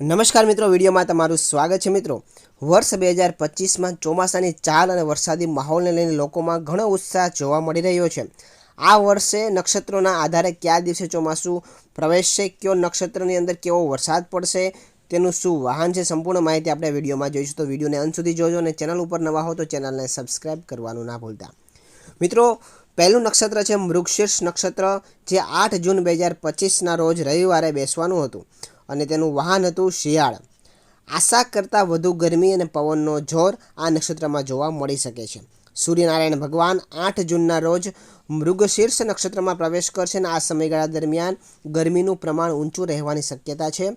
નમસ્કાર મિત્રો, વિડીયોમાં તમારું સ્વાગત છે મિત્રો. વર્ષ બે હજાર પચીસમાં ચોમાસાની ચાલ અને વરસાદી માહોલને લઈને લોકોમાં ઘણો ઉત્સાહ જોવા મળી રહ્યો છે. આ વર્ષે નક્ષત્રોના આધારે કયા દિવસે ચોમાસું પ્રવેશશે, કયો નક્ષત્રની અંદર કેવો વરસાદ પડશે, તેનું શું વાહન છે, સંપૂર્ણ માહિતી આપણે વિડીયોમાં જોઈશું. તો વિડીયોને અંત સુધી જોજો અને ચેનલ ઉપર નવા હો તો ચેનલને સબસ્ક્રાઈબ કરવાનું ના ભૂલતા. મિત્રો, પહેલું નક્ષત્ર છે, મૃગશીર્ષ નક્ષત્ર, જે આઠ જૂન બે હજાર પચીસના રોજ રવિવારે બેસવાનું હતું. અને તેનું વાહન હતું શિયાળ. આશા કરતાં વધુ ગરમી અને પવનનો જોર આ નક્ષત્રમાં જોવા મળી શકે છે. સૂર્યનારાયણ ભગવાન આઠ જૂનના રોજ મૃગશીર્ષ નક્ષત્રમાં પ્રવેશ કરશે અને આ સમયગાળા દરમિયાન ગરમીનું પ્રમાણ ઊંચું રહેવાની શક્યતા છે.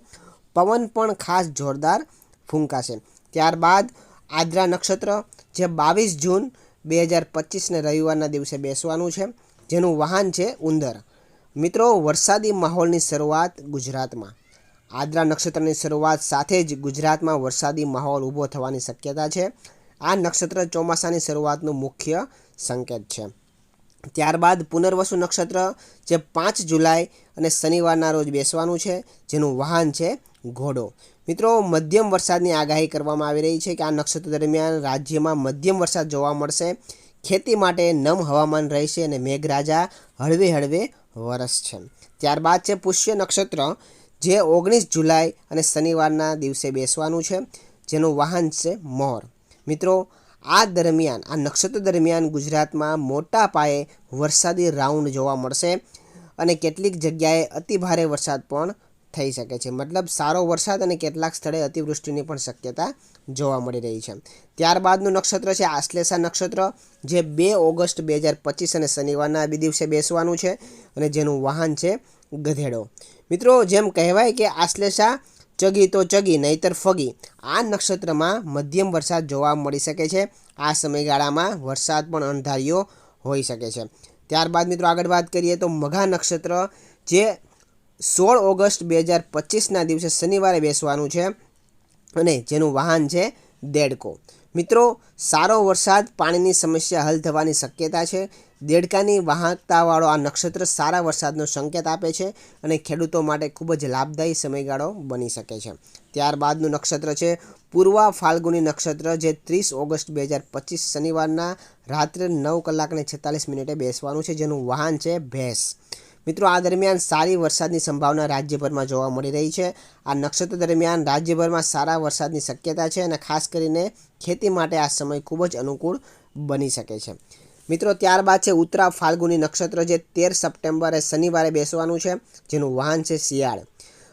પવન પણ ખાસ જોરદાર ફૂંકાશે. ત્યારબાદ આદ્રા નક્ષત્ર, જે બાવીસ જૂન બે હજાર પચીસને રવિવારના દિવસે બેસવાનું છે, જેનું વાહન છે ઉંદર. મિત્રો, વરસાદી માહોલની શરૂઆત ગુજરાતમાં. આદ્રા નક્ષત્રની શરૂઆત સાથે જ ગુજરાતમાં વરસાદી માહોલ ઊભો થવાની શક્યતા છે. આ નક્ષત્ર ચોમાસાની શરૂઆતનું મુખ્ય સંકેત છે. ત્યારબાદ પુનર્વસુ નક્ષત્ર, જે પાંચ જુલાઈ અને શનિવારના રોજ બેસવાનું છે, જેનું વાહન છે ઘોડો. મિત્રો, મધ્યમ વરસાદની આગાહી કરવામાં આવી રહી છે કે આ નક્ષત્ર દરમિયાન રાજ્યમાં મધ્યમ વરસાદ જોવા મળશે. ખેતી માટે નમ હવામાન રહેશે અને મેઘરાજા હળવે હળવે વરસ છે ત્યારબાદ છે પુષ્ય નક્ષત્ર જે ઓગણીસ જુલાઈ અને શનિવારના દિવસે બેસવાનું છે. જેનું વાહન છે મોર. મિત્રો, આ દરમિયાન, આ નક્ષત્ર દરમિયાન ગુજરાતમાં મોટા પાયે વરસાદી રાઉન્ડ જોવા મળશે અને કેટલીક જગ્યાએ અતિભારે વરસાદ પણ થઈ શકે છે. મતલબ સારો વરસાદ અને કેટલાક સ્થળે અતિવૃષ્ટિની પણ શક્યતા જોવા મળી રહી છે. ત્યારબાદનું નક્ષત્ર છે આશ્લેષા નક્ષત્ર, જે બે ઓગસ્ટ બે હજાર પચીસ અને શનિવારના બે દિવસે બેસવાનું છે અને જેનું વાહન છે ગધેડો. મિત્રો, જેમ કહેવાય કે આશ્લેષા ચગી તો ચગી, નહીતર ફગી. આ નક્ષત્રમાં મધ્યમ વરસાદ જોવા મળી શકે છે. આ સમયગાળામાં વરસાદ પણ અણધાર્યો હોઈ શકે છે. ત્યારબાદ મિત્રો, આગળ વાત કરીએ તો મઘા નક્ષત્ર, જે સોળ ઓગસ્ટ બે હજાર પચીસના દિવસે શનિવારે બેસવાનું છે અને જેનું વાહન છે દેડકો. મિત્રો, સારો વરસાદ પાણીની સમસ્યા હલ થવાની શક્યતા છે. દેડકાની વાહકતાવાળો આ નક્ષત્ર સારા વરસાદનો સંકેત આપે છે અને ખેડૂતો માટે ખૂબ જ લાભદાયી સમયગાળો બની શકે છે. ત્યારબાદનું નક્ષત્ર છે પૂર્વા ફાલ્ગુની નક્ષત્ર જે ત્રીસ ઓગસ્ટ બે હજાર પચીસ શનિવારના રાત્રે નવ કલાકને છેતાલીસ મિનિટે બેસવાનું છે, જેનું વાહન છે ભેંસ. મિત્રો, આ દરમિયાન સારી વરસાદની સંભાવના રાજ્યભરમાં જોવા મળી રહી છે. આ નક્ષત્ર દરમિયાન રાજ્યભરમાં સારા વરસાદની શક્યતા છે અને ખાસ કરીને ખેતી માટે આ સમય ખૂબ જ અનુકૂળ બની શકે છે. મિત્રો, ત્યારબાદ છે ઉત્તરા ફાલ્ગુની નક્ષત્ર જે તેર સપ્ટેમ્બરે શનિવારે બેસવાનું છે, જેનું વાહન છે શિયાળ.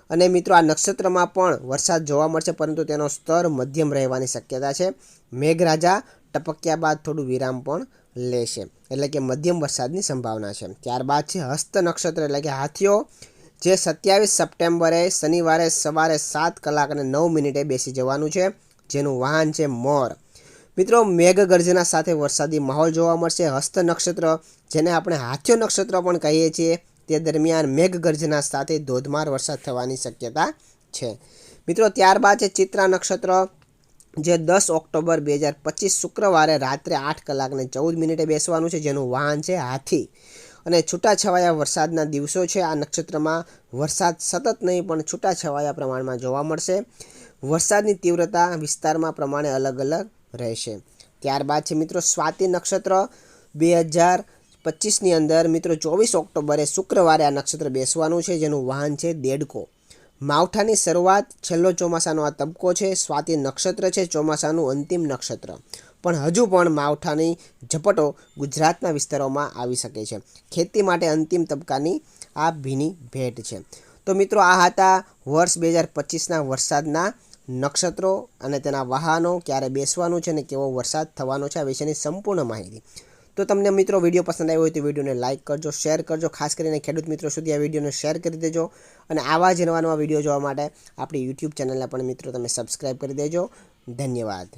અને મિત્રો, આ નક્ષત્રમાં પણ વરસાદ જોવા મળશે, પરંતુ તેનો સ્તર મધ્યમ રહેવાની શક્યતા છે. મેઘરાજા ટપક્યા બાદ થોડું વિરામ પણ લેશે, એટલે કે મધ્યમ વરસાદની સંભાવના છે. ત્યારબાદ છે હસ્ત નક્ષત્ર, એટલે કે હાથીઓ, જે સત્યાવીસ સપ્ટેમ્બરે શનિવારે સવારે સાત કલાક અને નવ મિનિટે બેસી જવાનું છે, જેનું વાહન છે મોર. મિત્રો, મેઘગર્જના સાથે વરસાદી માહોલ જોવા મળશે. હસ્ત નક્ષત્ર, જેને આપણે હાથીઓ નક્ષત્ર પણ કહીએ છીએ, તે દરમિયાન મેઘગર્જના સાથે ધોધમાર વરસાદ થવાની શક્યતા છે. મિત્રો, ત્યારબાદ છે ચિત્રા નક્ષત્ર, જે દસ ઓક્ટોબર બે હજાર પચીસ શુક્રવારે રાત્રે આઠ કલાકને ચૌદ મિનિટે બેસવાનું છે. જેનું વાહન છે હાથી. અને છૂટાછવાયા વરસાદના દિવસો છે. આ નક્ષત્રમાં વરસાદ સતત નહીં, પણ છૂટાછવાયા પ્રમાણમાં જોવા મળશે. વરસાદની તીવ્રતા વિસ્તારમાં પ્રમાણે અલગ અલગ રહેશે. ત્યારબાદ છે મિત્રો સ્વાતિ નક્ષત્ર બે હજાર પચીસની અંદર મિત્રો ચોવીસ ઓક્ટોબરે શુક્રવારે આ નક્ષત્ર બેસવાનું છે, જેનું વાહન છે દેડકો. માવઠાની શરૂઆત છેલ્લો ચોમાસાનો આ તબકો છે, સ્વાતિ નક્ષત્ર છે, ચોમાસાનું અંતિમ નક્ષત્ર. પણ હજુ પણ માવઠાની ઝપટો ગુજરાતના વિસ્તારોમાં આવી શકે છે. ખેતી માટે અંતિમ તબક્કાની આ ભીની ભેટ છે. તો મિત્રો આ હતા વર્ષ બે હજાર પચીસના વરસાદના નક્ષત્રો અને તેના વાહનો ક્યારે બેસવાનું છે અને કેવો વરસાદ થવાનો છે આ વિશેની સંપૂર્ણ માહિતી. તો તમને મિત્રો વીડિયો પસંદ આવ્યો હોય તો વિડીયોને લાઇક કરજો, શેર કરજો, ખાસ કરીને ખેડૂત મિત્રો સુધી આ વિડીયોને શેર કરી દેજો અને આવા જ નવા નવા વીડિયો જોવા માટે આપણી યુટ્યુબ ચેનલને પણ મિત્રો તમે સબસ્ક્રાઈબ કરી દેજો. ધન્યવાદ.